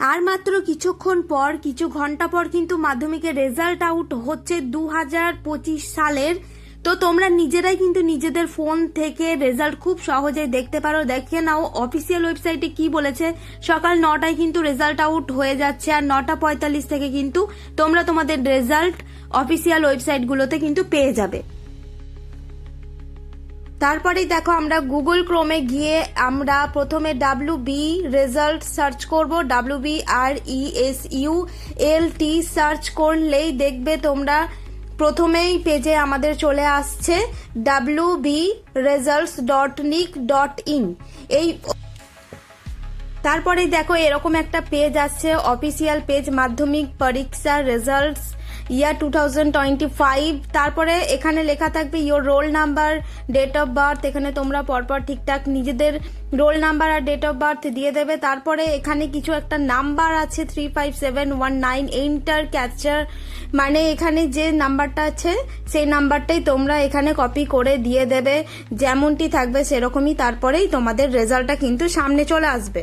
আর মাত্র কিছুক্ষণ পর, কিছু ঘণ্টা পর কিন্তু মাধ্যমিকের রেজাল্ট আউট হচ্ছে দু হাজার পঁচিশ সালের। তো তোমরা নিজেরাই কিন্তু নিজেদের ফোন থেকে রেজাল্ট খুব সহজেই দেখতে পারো। দেখে নাও অফিসিয়াল ওয়েবসাইটে কি বলেছে। সকাল নটায় কিন্তু রেজাল্ট আউট হয়ে যাচ্ছে আর নটা পঁয়তাল্লিশ থেকে কিন্তু তোমরা তোমাদের রেজাল্ট অফিসিয়াল ওয়েবসাইটগুলোতে কিন্তু পেয়ে যাবে। তারপরেই দেখো আমরা গুগল ক্রোমে গিয়ে আমরা প্রথমে ডাব্লিউ বি রেজাল্ট সার্চ করব। W B R E S U L T search করলেই দেখবে তোমরা প্রথমেই পেজে আমাদের চলে আসছে W B results dot nic dot in এই তারপরে দেখো এরকম একটা পেজ আসছে অফিসিয়াল পেজ মাধ্যমিক পরীক্ষা results year two thousand twenty five তারপরে এখানে লেখা থাকবে your roll number date of birth এখানে তোমরা পরপর ঠিকঠাক নিজেদের রোল নাম্বার আর ডেট অফ বার্থ দিয়ে দেবে। তারপরে এখানে কিছু একটা নাম্বার আছে three five seven one nine enter capture মানে এখানে যে নাম্বারটা আছে, সেই নাম্বারটাই তোমরা এখানে কপি করে দিয়ে দেবে। যেমনটি থাকবে সেরকমই তারপরেই তোমাদের রেজাল্টটা কিন্তু সামনে চলে আসবে।